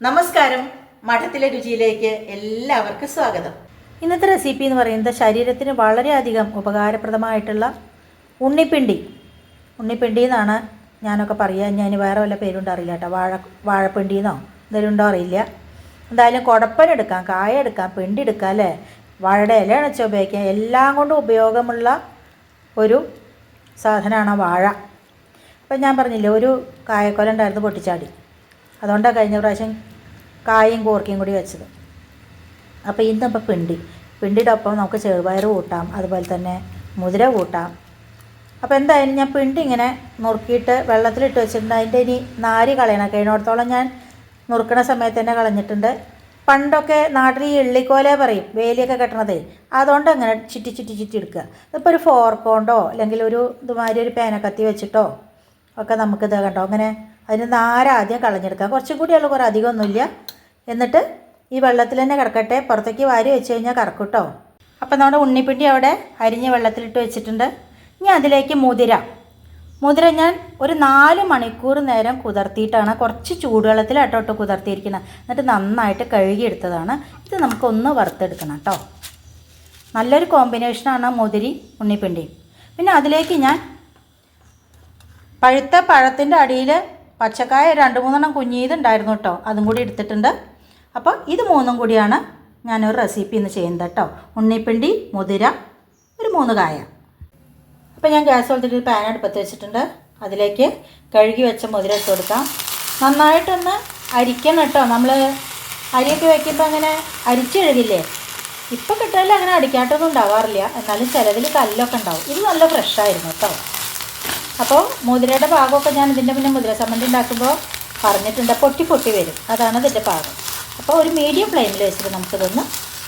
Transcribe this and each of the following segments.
നമസ്കാരം. മഠത്തിലെ രുചിയിലേക്ക് എല്ലാവർക്കും സ്വാഗതം. ഇന്നത്തെ റെസിപ്പി എന്ന് പറയുന്നത് ശരീരത്തിന് വളരെയധികം ഉപകാരപ്രദമായിട്ടുള്ള ഉണ്ണിപ്പിണ്ടി. ഉണ്ണിപ്പിണ്ടി എന്നാണ് ഞാനൊക്കെ പറയുക ഞാൻ വേറെ വല്ല പേരുണ്ടോ അറിയില്ല കേട്ടോ. വാഴ വാഴപ്പിണ്ടി എന്നോ എന്തെങ്കിലും ഉണ്ടോ അറിയില്ല. എന്തായാലും കുടപ്പനെടുക്കാം കായ എടുക്കാം പിണ്ടി എടുക്കാം അല്ലേ? വാഴയുടെ ഇല അണച്ച് ഉപയോഗിക്കാം എല്ലാം കൊണ്ടും ഉപയോഗമുള്ള ഒരു സാധനമാണ് വാഴ. അപ്പം ഞാൻ പറഞ്ഞില്ലേ ഒരു കായക്കൊല ഉണ്ടായിരുന്നു പൊട്ടിച്ചാടി. അതുകൊണ്ടാണ് കഴിഞ്ഞ പ്രാവശ്യം കായും കോർക്കയും കൂടി വെച്ചത്. അപ്പോൾ ഇന്ന് ഇപ്പോൾ പിണ്ടി. പിണ്ടിയുടെ ഒപ്പം നമുക്ക് ചെറുപയർ കൂട്ടാം അതുപോലെ തന്നെ മുതിര കൂട്ടാം. അപ്പോൾ എന്തായാലും ഞാൻ പിണ്ടി ഇങ്ങനെ നുറുക്കിയിട്ട് വെള്ളത്തിലിട്ട് വെച്ചിട്ടുണ്ട്. അതിന്റെ ഇനി നാരി കളയണം. കഴിഞ്ഞിടത്തോളം ഞാൻ നുറുക്കണ സമയത്ത് തന്നെ കളഞ്ഞിട്ടുണ്ട്. പണ്ടൊക്കെ നാട്ടിൽ ഈ എള്ളിക്കോല പറയും വേലിയൊക്കെ കെട്ടണത്. അതുകൊണ്ട് അങ്ങനെ ചുറ്റി ചുറ്റി ചുറ്റി എടുക്കുക. ഇതിപ്പോൾ ഒരു ഫോർക്കോണ്ടോ കൊണ്ടോ അല്ലെങ്കിൽ ഒരു ഇതുമാതിരി ഒരു പേനക്കത്തി വെച്ചിട്ടോ ഒക്കെ നമുക്കിത് കണ്ടോ? അങ്ങനെ അതിന് നാര ആദ്യം കളഞ്ഞെടുക്കാം കുറച്ചും കൂടി ഉള്ള കുറേ അധികമൊന്നുമില്ല എന്നിട്ട് ഈ വെള്ളത്തിൽ തന്നെ കിടക്കട്ടെ. പുറത്തേക്ക് വാരി വെച്ച് കഴിഞ്ഞാൽ കറക്കൂട്ടോ അപ്പോൾ അപ്പം നമ്മുടെ ഉണ്ണിപ്പിണ്ടി അവിടെ അരിഞ്ഞ് വെള്ളത്തിലിട്ട് വെച്ചിട്ടുണ്ട്. ഇനി അതിലേക്ക് മുതിര. മുതിര ഞാൻ ഒരു നാല് മണിക്കൂർ നേരം കുതിർത്തിയിട്ടാണ് കുറച്ച് ചൂടുവെള്ളത്തിൽ അട്ടോട്ട് കുതിർത്തിയിരിക്കുന്നത്. എന്നിട്ട് നന്നായിട്ട് കഴുകിയെടുത്തതാണ്. ഇത് നമുക്കൊന്ന് വറുത്തെടുക്കണം കേട്ടോ നല്ലൊരു കോമ്പിനേഷനാണ് മുതിരി ഉണ്ണിപ്പിണ്ടിയും പിന്നെ അതിലേക്ക് ഞാൻ പഴുത്ത പഴത്തിന്റെ അടിയിൽ പച്ചക്കായ രണ്ട് മൂന്നെണ്ണം കുഞ്ഞീതുണ്ടായിരുന്നു കേട്ടോ. അതും കൂടി എടുത്തിട്ടുണ്ട്. അപ്പോൾ ഇത് മൂന്നും കൂടിയാണ് ഞാനൊരു റെസിപ്പി ഇന്ന് ചെയ്യുന്നത് കേട്ടോ. ഉണ്ണിപ്പിണ്ടി മുതിര ഒരു മൂന്ന് കായ. അപ്പോൾ ഞാൻ ഗ്യാസ് ഒരു പാൻ അടുപ്പത്ത് വെച്ചിട്ടുണ്ട്. അതിലേക്ക് കഴുകി വെച്ച മുതിര ഇട്ട് കൊടുക്കാം. നന്നായിട്ടൊന്ന് അരിക്കണം കേട്ടോ. നമ്മൾ അരിയൊക്കെ വയ്ക്കുമ്പോൾ അങ്ങനെ അരിച്ചെഴുകില്ലേ ഇപ്പോൾ കിട്ടാലും അങ്ങനെ അടിക്കാട്ടൊന്നും ഉണ്ടാവാറില്ല. എന്നാലും ചിലതിൽ കല്ലൊക്കെ ഉണ്ടാവും. ഇത് നല്ല ഫ്രഷായിരുന്നു കേട്ടോ. അപ്പോൾ മുതിരയുടെ ഭാഗമൊക്കെ ഞാൻ ഇതിന്റെ മുന്നേ മുതിര ചമ്മന്തി ഉണ്ടാക്കുമ്പോൾ പറഞ്ഞിട്ടുണ്ട് പൊട്ടി പൊട്ടി വരും. അതാണ് ഇതിന്റെ ഭാഗം. അപ്പോൾ ഒരു മീഡിയം ഫ്ലെയിമിൽ വെച്ചിട്ട് നമുക്കിതൊന്ന്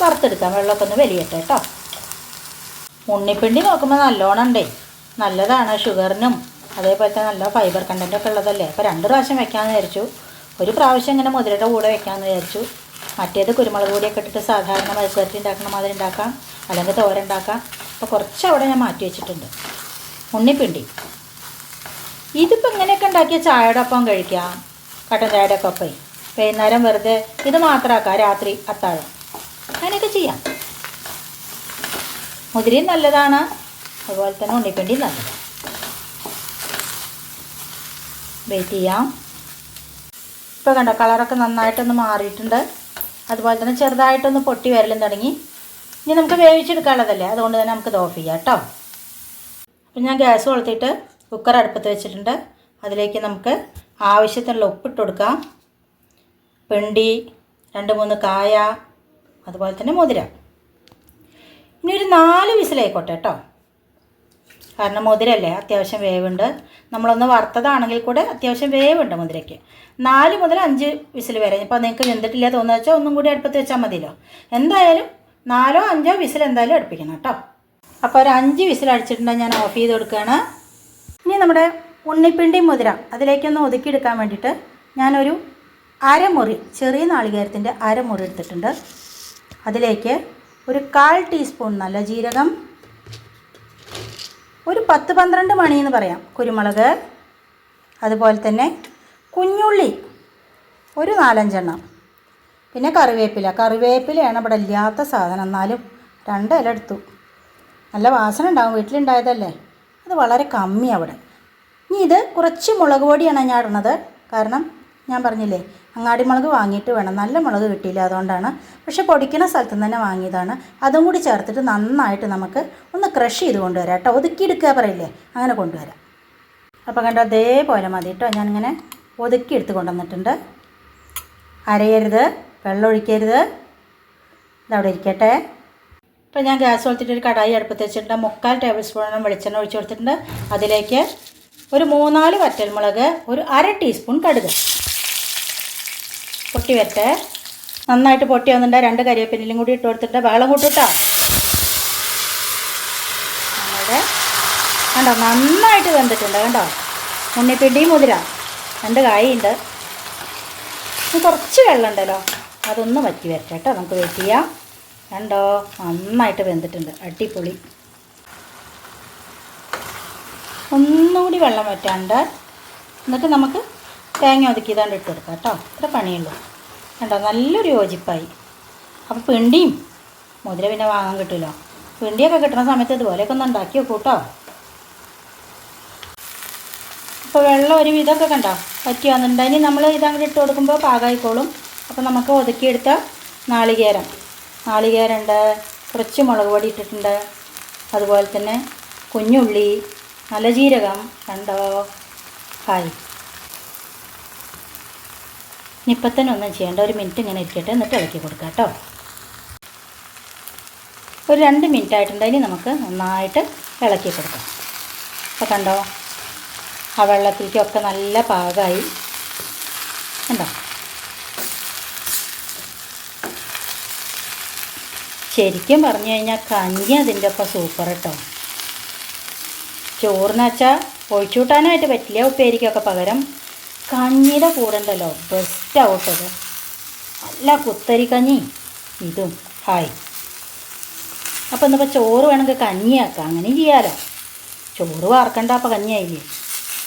വറുത്തെടുക്കാം. വെള്ളമൊക്കെ ഒന്ന് വലിയട്ടെ കേട്ടോ. ഉണ്ണിപ്പിണ്ടി നോക്കുമ്പോൾ നല്ലോണം ഉണ്ടേ. നല്ലതാണ് ഷുഗറിനും അതേപോലെ തന്നെ നല്ല ഫൈബർ കണ്ടന്റൊക്കെ ഉള്ളതല്ലേ. അപ്പോൾ രണ്ട് പ്രാവശ്യം വെക്കാമെന്ന് വിചാരിച്ചു. ഒരു പ്രാവശ്യം ഇങ്ങനെ മുതിരയുടെ കൂടെ വെക്കാമെന്ന് വിചാരിച്ചു. മറ്റേത് കുരുമുളക് പൊടിയൊക്കെ ഇട്ടിട്ട് സാധാരണ മത്സരത്തിൽ ഉണ്ടാക്കണം മാതിരി ഉണ്ടാക്കാം. അല്ലെങ്കിൽ തോര ഉണ്ടാക്കാം. അപ്പോൾ കുറച്ച് അവിടെ ഞാൻ മാറ്റി വെച്ചിട്ടുണ്ട്. ഉണ്ണിപ്പിണ്ടി. ഇതിപ്പോൾ ഇങ്ങനെയൊക്കെ ഉണ്ടാക്കിയ ചായയുടെ ഒപ്പം കഴിക്കാം? കട്ടൻ ചായയുടെ ഒക്കെ ഒപ്പം. വൈകുന്നേരം വെറുതെ ഇത് മാത്രമാക്കാം രാത്രി അത്താഴം. അങ്ങനെയൊക്കെ ചെയ്യാം. മുതിരയും നല്ലതാണ്. അതുപോലെ തന്നെ ഉണ്ണിപ്പിണ്ടിയും നല്ലതാണ്. വെയിറ്റ് ചെയ്യാം. ഇപ്പോൾ കണ്ട കളറൊക്കെ നന്നായിട്ടൊന്ന് മാറിയിട്ടുണ്ട്. അതുപോലെ തന്നെ ചെറുതായിട്ടൊന്ന് പൊട്ടി വരലും തുടങ്ങി. ഇനി നമുക്ക് വേവിച്ചെടുക്കാനുള്ളതല്ലേ? അതുകൊണ്ട് തന്നെ നമുക്കിത് ഓഫ് ചെയ്യാം കേട്ടോ അപ്പം ഞാൻ ഗ്യാസ് കൊളുത്തിയിട്ട് കുക്കർ അടുപ്പത്ത് വെച്ചിട്ടുണ്ട്. അതിലേക്ക് നമുക്ക് ആവശ്യത്തിനുള്ള ഉപ്പിട്ട് കൊടുക്കാം. പെണ്ടി രണ്ട് മൂന്ന് കായ അതുപോലെ തന്നെ മുതിര. ഇനി ഒരു നാല് വിസിലായിക്കോട്ടെ കേട്ടോ. കാരണം മുതിരല്ലേ അത്യാവശ്യം വേവുണ്ട്. നമ്മളൊന്ന് വറുത്തതാണെങ്കിൽ കൂടെ അത്യാവശ്യം വേവുണ്ട് മുതിരയ്ക്ക്. നാല് മുതൽ അഞ്ച് വിസിൽ വരെ. ഇപ്പോൾ നിങ്ങൾക്ക് വെന്തിട്ടില്ല തോന്നുക വെച്ചാൽ ഒന്നും കൂടി അടുപ്പത്ത് വെച്ചാൽ മതിയല്ലോ. എന്തായാലും നാലോ അഞ്ചോ വിസിൽ എന്തായാലും അടുപ്പിക്കണം കേട്ടോ. അപ്പോൾ ഒരു അഞ്ച് വിസിൽ അടിച്ചിട്ടുണ്ടെങ്കിൽ ഞാൻ ഓഫ് ചെയ്ത് കൊടുക്കുകയാണ്. ഇനി നമ്മുടെ ഉണ്ണിപ്പിണ്ടി മുതിര അതിലേക്കൊന്ന് ഒതുക്കിയെടുക്കാൻ വേണ്ടിയിട്ട് ഞാനൊരു അരമുറി ചെറിയ നാളികേരത്തിന്റെ അരമുറി എടുത്തിട്ടുണ്ട്. അതിലേക്ക് ഒരു കാൽ ടീസ്പൂൺ നല്ല ജീരകം ഒരു പത്ത് പന്ത്രണ്ട് മണി എന്ന് പറയാം കുരുമുളക് അതുപോലെ തന്നെ കുഞ്ഞുള്ളി ഒരു നാലഞ്ചെണ്ണം. പിന്നെ കറിവേപ്പില കറിവേപ്പിലയാണ് ഇവിടെ ഇല്ലാത്ത സാധനം എന്നാലും രണ്ടില എടുത്തു. നല്ല വാസന ഉണ്ടാകും വീട്ടിലുണ്ടായതല്ലേ? അത് വളരെ കമ്മി അവിടെ. ഇനി ഇത് കുറച്ച് മുളക് പൊടിയാണ് ഞാൻ ഇടുന്നത്. കാരണം ഞാൻ പറഞ്ഞില്ലേ അങ്ങാടി മുളക് വാങ്ങിയിട്ട് വേണം. നല്ല മുളക് കിട്ടിയില്ല അതുകൊണ്ടാണ്. പക്ഷേ പൊടിക്കുന്ന സ്ഥലത്ത് തന്നെ വാങ്ങിയതാണ്. അതും കൂടി ചേർത്തിട്ട് നന്നായിട്ട് നമുക്ക് ഒന്ന് ക്രഷ് ചെയ്ത് കൊണ്ടുവരാം കേട്ടോ. ഒതുക്കിയെടുക്കുക പറയില്ലേ അങ്ങനെ കൊണ്ടുവരാം. അപ്പോൾ കണ്ടോ അതേപോലെ മതി കേട്ടോ. ഞാനിങ്ങനെ ഒതുക്കി എടുത്ത് കൊണ്ടുവന്നിട്ടുണ്ട്. അരയരുത് വെള്ളം ഒഴിക്കരുത് ഇതവിടെ ഇരിക്കട്ടെ. ഇപ്പോൾ ഞാൻ ഗ്യാസ് കൊടുത്തിട്ട് ഒരു കടായി അടുപ്പത്ത് വെച്ചിട്ടുണ്ട്. മുക്കാൽ ടേബിൾ സ്പൂണോളം വെളിച്ചെണ്ണ ഒഴിച്ചു കൊടുത്തിട്ടുണ്ട്. അതിലേക്ക് ഒരു മൂന്നാൽ വറ്റൽമുളക് ഒരു അര ടീസ്പൂൺ കടുക് പൊട്ടി വരട്ടെ നന്നായിട്ട് പൊട്ടി വന്നിട്ട് രണ്ട് കരിവേപ്പിനിലും കൂടി ഇട്ട് കൊടുത്തിട്ട് വെള്ളം കൂട്ടിട്ടോ കണ്ടോ? നന്നായിട്ട് വെന്തിട്ടുണ്ട് കണ്ടോ? ഉണ്ണിപ്പിണ്ടി മുതിര. രണ്ട് കായുണ്ട്. കുറച്ച് വെള്ളം ഉണ്ടല്ലോ. അതൊന്ന് വറ്റി വരട്ടെ കേട്ടോ നമുക്ക് വെയിറ്റ് ചെയ്യാം. കണ്ടോ? നന്നായിട്ട് വെന്തിട്ടുണ്ട്. അടിപൊളി. ഒന്നുകൂടി വെള്ളം വറ്റാണ്ട് എന്നിട്ട് നമുക്ക് തേങ്ങ ഒതുക്കി ഇതാണ്ട് ഇട്ട് കൊടുക്കാം കേട്ടോ. ഇത്ര പണിയുള്ളൂ. കണ്ടോ? നല്ലൊരു യോജിപ്പായി. അപ്പോൾ പിണ്ടിയും മുതിര പിന്നെ വാങ്ങാൻ കിട്ടുമല്ലോ പിണ്ടിയൊക്കെ കിട്ടുന്ന സമയത്ത് ഇതുപോലെയൊക്കെ ഒന്ന് ഉണ്ടാക്കി വെക്കൂ കേട്ടോ. അപ്പോൾ വെള്ളം ഒരു വിധമൊക്കെ കണ്ടോ? പറ്റി വന്നിട്ടുണ്ട് നമ്മൾ ഇതങ്ങോട്ട് ഇട്ട് കൊടുക്കുമ്പോൾ പാകമായിക്കോളും അപ്പോൾ നമുക്ക് ഒതുക്കിയെടുത്ത നാളികേരം. നാളികേരമുണ്ട് കുറച്ച് മുളക് പൊടി ഇട്ടിട്ടുണ്ട്. അതുപോലെ തന്നെ കുഞ്ഞുള്ളി നല്ല ജീരകം കണ്ടോ ഹായ് ഇനിയിപ്പം തന്നെ ഒന്നും ചെയ്യേണ്ട. ഒരു മിനിറ്റ് ഇങ്ങനെ ഇരിക്കട്ടെ. എന്നിട്ട് ഇളക്കി കൊടുക്കാം കേട്ടോ. ഒരു രണ്ട് മിനിറ്റ് ആയിട്ടുണ്ടെങ്കിൽ നമുക്ക് നന്നായിട്ട് ഇളക്കി കൊടുക്കാം. അപ്പോൾ കണ്ടോ? ആ വെള്ളത്തിലേക്കൊക്കെ നല്ല പാകമായി കണ്ടോ? ശരിക്കും പറഞ്ഞു കഴിഞ്ഞാൽ കഞ്ഞി അതിന്റെ ഒപ്പം സൂപ്പർ കേട്ടോ ചോറിന് വെച്ചാൽ ഒഴിച്ചുകൂട്ടാനായിട്ട് പറ്റില്ല ഉപ്പേരിക്കൊക്കെ പകരം. കഞ്ഞിയുടെ കൂടെ ഉണ്ടല്ലോ ബെസ്റ്റ് ആവട്ടത് നല്ല കുത്തരി കഞ്ഞി ഇതും ഹായ് അപ്പോൾ ഇന്നിപ്പോൾ ചോറ് വേണമെങ്കിൽ കഞ്ഞിയാക്കാം അങ്ങനെയും ചെയ്യാലോ. ചോറ് വാർക്കണ്ട അപ്പോൾ കഞ്ഞിയായില്ലേ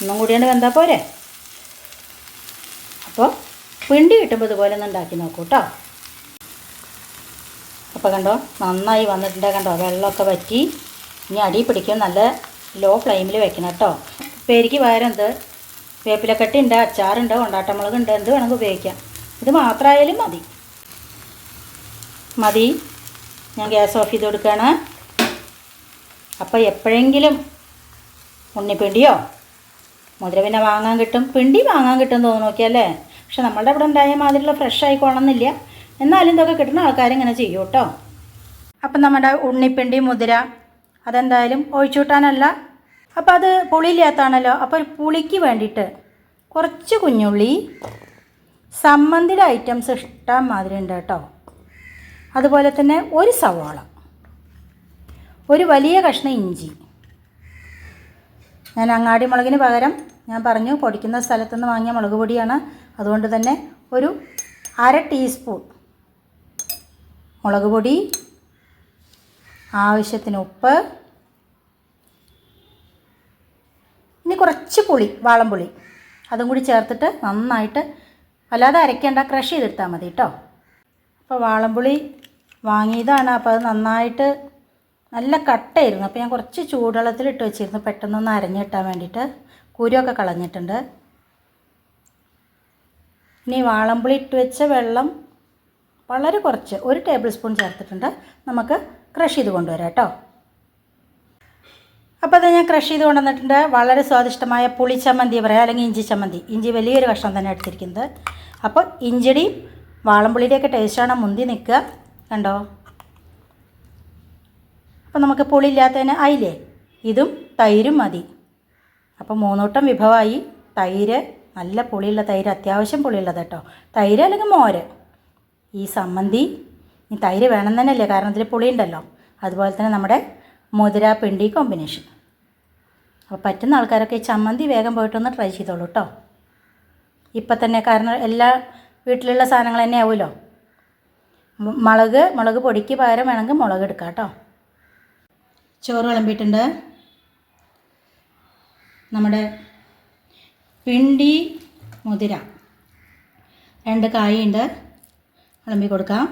ഒന്നും കൂടിയാണ്ട് വെന്താ പോരെ? അപ്പോൾ പിണ്ടി കിട്ടുമ്പോൾ ഇതുപോലെ ഒന്ന് ഉണ്ടാക്കി നോക്കൂ കേട്ടോ അപ്പോൾ കണ്ടോ നന്നായി വന്നിട്ടുണ്ട് കണ്ടോ വെള്ളമൊക്കെ വറ്റി. ഇനി അടി പിടിക്കും നല്ല ലോ ഫ്ലെയിമിൽ വെക്കണം കേട്ടോ. ഉപ്പേരിക്ക് പകരം എന്ത്? വേപ്പിലക്കട്ടി ഉണ്ട് അച്ചാറുണ്ട് കൊണ്ടാട്ടമുളക് ഉണ്ട് എന്ത് വേണമെങ്കിൽ ഉപയോഗിക്കാം. ഇത് മാത്രമായാലും മതി. മതി. ഞാൻ ഗ്യാസ് ഓഫ് ചെയ്ത് കൊടുക്കുകയാണ് അപ്പോൾ എപ്പോഴെങ്കിലും ഉണ്ണിപ്പിണ്ടിയോ? മുതിര പിന്നെ വാങ്ങാൻ കിട്ടും. പിണ്ടി വാങ്ങാൻ കിട്ടും തോന്നുന്നു നോക്കിയല്ലേ? പക്ഷെ നമ്മളുടെ ഇവിടെ ഉണ്ടായ മാതിരിയുള്ള ഫ്രഷ് ആയിക്കോളണമെന്നില്ല എന്നാലും ഇതൊക്കെ കിട്ടുന്ന ആൾക്കാർ ഇങ്ങനെ ചെയ്യും കേട്ടോ. അപ്പം നമ്മുടെ ഉണ്ണിപ്പിണ്ടി മുതിര അതെന്തായാലും ഒഴിച്ചുകൂട്ടാനല്ല അപ്പോൾ അത് പുളിയില്ലാത്താണല്ലോ. അപ്പോൾ ഒരു പുളിക്ക് വേണ്ടിയിട്ട് കുറച്ച് കുഞ്ഞുള്ളി സമ്മന്തിയുടെ ഐറ്റംസ് ഇഷ്ടം മാതിരി ഉണ്ട് കേട്ടോ. അതുപോലെ തന്നെ ഒരു സവാള ഒരു വലിയ കഷ്ണം ഇഞ്ചി. ഞാൻ അങ്ങാടി മുളകിന് പകരം ഞാൻ പറഞ്ഞു പൊടിക്കുന്ന സ്ഥലത്തുനിന്ന് വാങ്ങിയ മുളക് പൊടിയാണ്. അതുകൊണ്ട് തന്നെ ഒരു അര ടീസ്പൂൺ മുളക് പൊടി ആവശ്യത്തിന് ഉപ്പ് ഇനി കുറച്ച് പുളി വാളംപുളി അതും കൂടി ചേർത്തിട്ട് നന്നായിട്ട് അല്ലാതെ അരയ്ക്കേണ്ട ക്രഷ് ചെയ്തെടുത്താൽ മതി കേട്ടോ അപ്പോൾ വാളംപുളി വാങ്ങിയതാണ്. അപ്പോൾ അത് നന്നായിട്ട് നല്ല കട്ടയായിരുന്നു. അപ്പോൾ ഞാൻ കുറച്ച് ചൂടുവെള്ളത്തിലിട്ട് വെച്ചിരുന്നു. പെട്ടെന്നൊന്ന് അരഞ്ഞിട്ടാൻ വേണ്ടിയിട്ട്. കുരുവൊക്കെ കളഞ്ഞിട്ടുണ്ട്. ഇനി വാളംപുളി ഇട്ട് വെച്ച വെള്ളം വളരെ കുറച്ച് ഒരു ടേബിൾ സ്പൂൺ ചേർത്തിട്ടുണ്ട്. നമുക്ക് ക്രഷ് ചെയ്ത് കൊണ്ടുവരാം കേട്ടോ. അപ്പോൾ അത് ഞാൻ ക്രഷ് ചെയ്ത് കൊണ്ടുവന്നിട്ടുണ്ട്. വളരെ സ്വാദിഷ്ടമായ പുളി ചമ്മന്തി പറയാം അല്ലെങ്കിൽ ഇഞ്ചി ചമ്മന്തി. ഇഞ്ചി വലിയൊരു കഷ്ണം തന്നെ എടുത്തിരിക്കുന്നത്. അപ്പോൾ ഇഞ്ചിടിയും വാളംപുളിയുടെയൊക്കെ ടേസ്റ്റാണ് മുന്തി നിൽക്കുക. കണ്ടോ? അപ്പോൾ നമുക്ക് പുളി ഇല്ലാത്തതിന് അയില്ലേ ഇതും തൈരും മതി. അപ്പോൾ മൂന്നൂട്ടം വിഭവമായി. തൈര് നല്ല പുളിയുള്ള തൈര് അത്യാവശ്യം പുളിയുള്ളത് കേട്ടോ. തൈര് അല്ലെങ്കിൽ മോര്? ഈ സമ്മന്തി ഈ തൈര് വേണം തന്നെയല്ലേ കാരണം ഇതിൽ പുളി ഉണ്ടല്ലോ അതുപോലെ തന്നെ നമ്മുടെ മുതിര പിണ്ടി കോമ്പിനേഷൻ അപ്പോൾ പറ്റുന്ന ആൾക്കാരൊക്കെ ഈ ചമ്മന്തി വേഗം പോയിട്ടൊന്ന് ട്രൈ ചെയ്തോളൂ കേട്ടോ ഇപ്പം തന്നെ കാരണം എല്ലാ വീട്ടിലുള്ള സാധനങ്ങൾ തന്നെ ആവുമല്ലോ മുളക് മുളക് പൊടിക്ക് പകരം വേണമെങ്കിൽ മുളക് എടുക്കാം കേട്ടോ ചോറ് വിളമ്പിയിട്ടുണ്ട്. നമ്മുടെ പിണ്ടി മുതിര. രണ്ട് കായുണ്ട്. വിളമ്പി കൊടുക്കാം.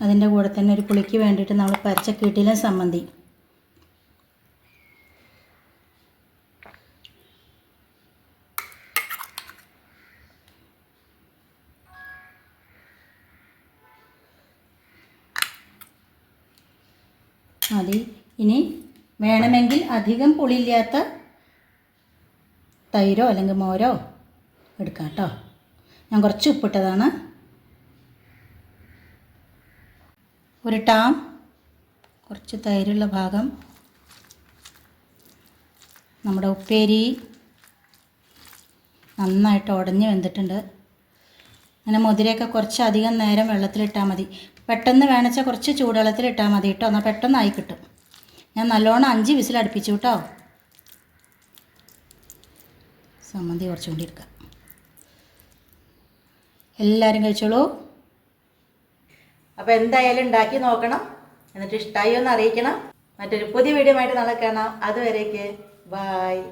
അതിന്റെ കൂടെ തന്നെ ഒരു പുളിക്ക് വേണ്ടിയിട്ട് നമ്മൾ പച്ചക്കീട്ടിലും സമ്മന്തി. മതി. ഇനി വേണമെങ്കിൽ അധികം പുളിയില്ലാത്ത തൈരോ അല്ലെങ്കിൽ മോരോ എടുക്കാം കേട്ടോ ഞാൻ കുറച്ച് ഉപ്പിട്ടതാണ്. ഒരു ടാം കുറച്ച് തൈരുള്ള ഭാഗം നമ്മുടെ ഉപ്പേരി നന്നായിട്ട് ഉടഞ്ഞ് വെന്തിട്ടുണ്ട്. അങ്ങനെ മുതിരയൊക്കെ കുറച്ച് അധികം നേരം വെള്ളത്തിലിട്ടാൽ മതി. പെട്ടെന്ന് വേണച്ചാൽ കുറച്ച് ചൂടുവെള്ളത്തിലിട്ടാൽ മതി കേട്ടോ എന്നാൽ പെട്ടെന്നായി കിട്ടും. ഞാൻ നല്ലോണം അഞ്ച് വിസിൽ അടുപ്പിച്ചു കേട്ടോ. സമ്മന്തി കുറച്ചുകൂടി എടുക്കാം എല്ലാവരും കഴിച്ചോളൂ. അപ്പോൾ എന്തായാലും ഉണ്ടാക്കി നോക്കണം. എന്നിട്ട് ഇഷ്ടമായി ഒന്ന് അറിയിക്കണം. മറ്റൊരു പുതിയ വീഡിയോ ആയിട്ട് നാളെ കാണാം. അതുവരേക്ക് ബായ്